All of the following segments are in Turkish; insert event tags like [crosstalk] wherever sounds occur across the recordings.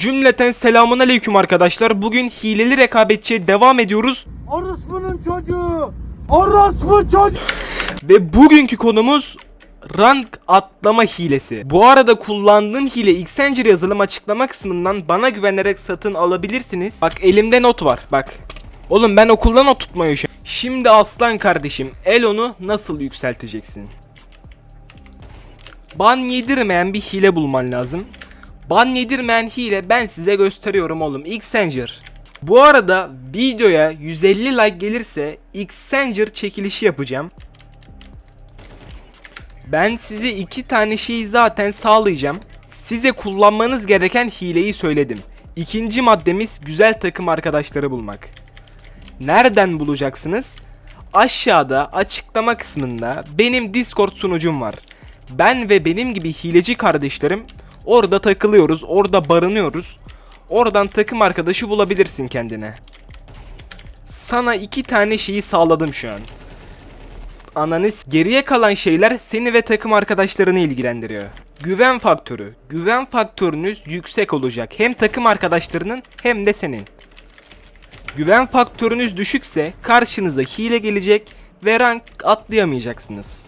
Cümleten selamun aleyküm arkadaşlar. Bugün hileli rekabetçiye devam ediyoruz. Orospunun çocuğu. Orospu çocuğu. Ve bugünkü konumuz rank atlama hilesi. Bu arada kullandığım hile Xanger yazılım açıklama kısmından bana güvenerek satın alabilirsiniz. Bak elimde not var bak. Oğlum ben okulda not tutmayı üşen- Şimdi aslan kardeşim Elon'u nasıl yükselteceksin? Ban yedirmeyen bir hile bulman lazım. Ban yedirmeyen hile ben size gösteriyorum oğlum. Xanger. Bu arada videoya 150 like gelirse Xanger çekilişi yapacağım. Ben size iki tane şeyi zaten sağlayacağım. Size kullanmanız gereken hileyi söyledim. İkinci maddemiz güzel takım arkadaşları bulmak. Nereden bulacaksınız? Aşağıda açıklama kısmında benim Discord sunucum var. Ben ve benim gibi hileci kardeşlerim orada takılıyoruz, orada barınıyoruz. Oradan takım arkadaşı bulabilirsin kendine. Sana iki tane şeyi sağladım şu an. Ananız geriye kalan şeyler seni ve takım arkadaşlarını ilgilendiriyor. Güven faktörü. Güven faktörünüz yüksek olacak. Hem takım arkadaşlarının hem de senin. Güven faktörünüz düşükse karşınıza hile gelecek ve rank atlayamayacaksınız.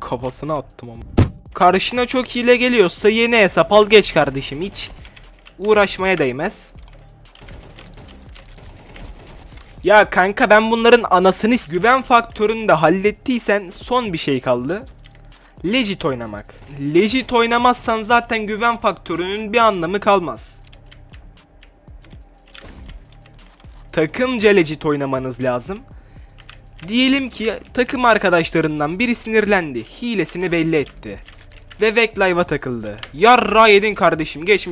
Kafasına attım ama. Karşına çok hile geliyorsa yeni hesap al geç kardeşim hiç uğraşmaya değmez. Ya kanka ben bunların anasını güven faktörünü de hallettiysen son bir şey kaldı. Legit oynamak. Legit oynamazsan zaten güven faktörünün bir anlamı kalmaz. Takımca legit oynamanız lazım. Diyelim ki takım arkadaşlarından biri sinirlendi. Hilesini belli etti. Ve Vek Live'a takıldı. Yarra yedin kardeşim geç.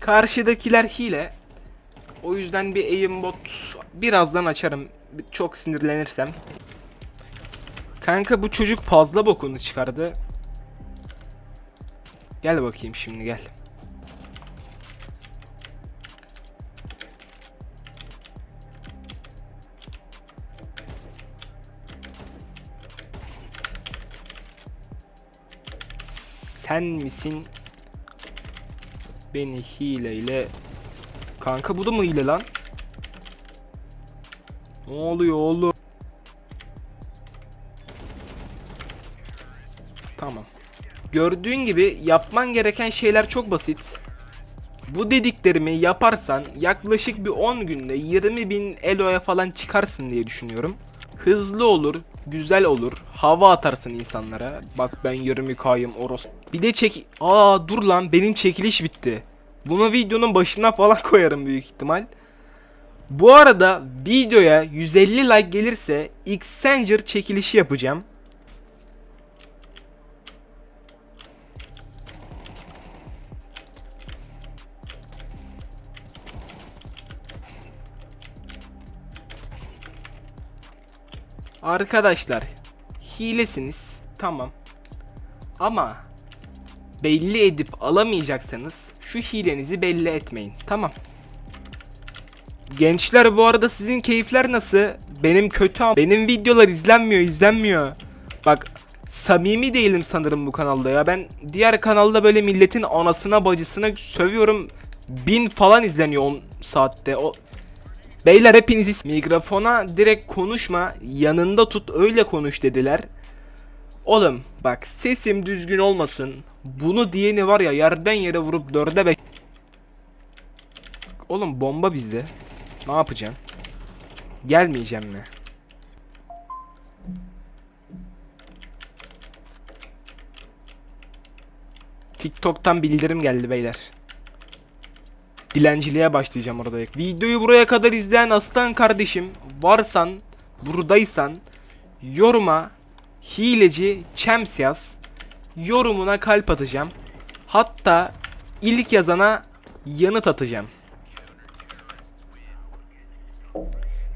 Karşıdakiler hile. O yüzden bir aimbot birazdan açarım. Çok sinirlenirsem. Kanka bu çocuk fazla bokunu çıkardı. Gel bakayım şimdi gel. Sen misin beni hileyle Kanka bu da mı hile lan? Ne oluyor oğlum? Tamam. Gördüğün gibi yapman gereken şeyler çok basit. Bu dediklerimi yaparsan yaklaşık bir 10 günde 20 bin eloya falan çıkarsın diye düşünüyorum. Hızlı olur, güzel olur, hava atarsın insanlara. Bak ben 20k'yım oros. Bir de çek... Aa dur lan benim çekiliş bitti. Bunu videonun başına falan [laughs] koyarım büyük ihtimal. Bu arada videoya 150 like gelirse Xanger çekilişi yapacağım. Arkadaşlar hilesiniz tamam. Ama belli edip alamayacaksanız şu hilenizi belli etmeyin. Tamam. Gençler bu arada sizin keyifler nasıl? Benim kötü ama benim videolar izlenmiyor izlenmiyor. Bak samimi değilim sanırım bu kanalda ya. Ben diğer kanalda böyle milletin anasına bacısına sövüyorum. Bin falan izleniyor 10 saatte. O Beyler hepinizi mikrofona direkt konuşma yanında tut öyle konuş dediler. Oğlum bak sesim düzgün olmasın. Bunu diyeni var ya yerden yere vurup dörde beş. Oğlum bomba bizde. Ne yapacaksın? Gelmeyeceğim mi? TikTok'tan bildirim geldi beyler. Dilenciliğe başlayacağım orada. Videoyu buraya kadar izleyen aslan kardeşim varsan, buradaysan yoruma hileci Champs yaz. Yorumuna kalp atacağım. Hatta ilk yazana yanıt atacağım.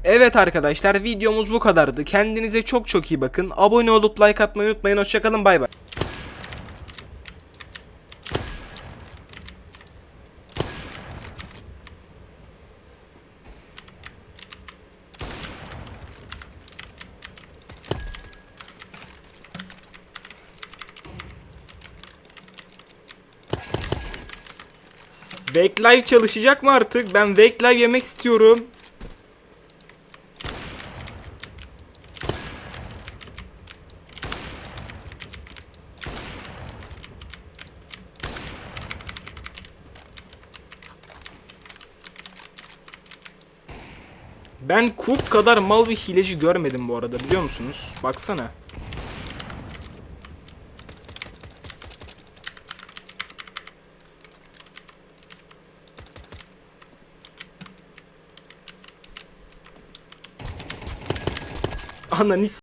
Evet arkadaşlar videomuz bu kadardı. Kendinize çok çok iyi bakın. Abone olup like atmayı unutmayın. Hoşçakalın bay bay. Backlife çalışacak mı artık? Ben Backlife yemek istiyorum. Ben Cook kadar mal bir hileci görmedim bu arada biliyor musunuz? Baksana. Ananı s-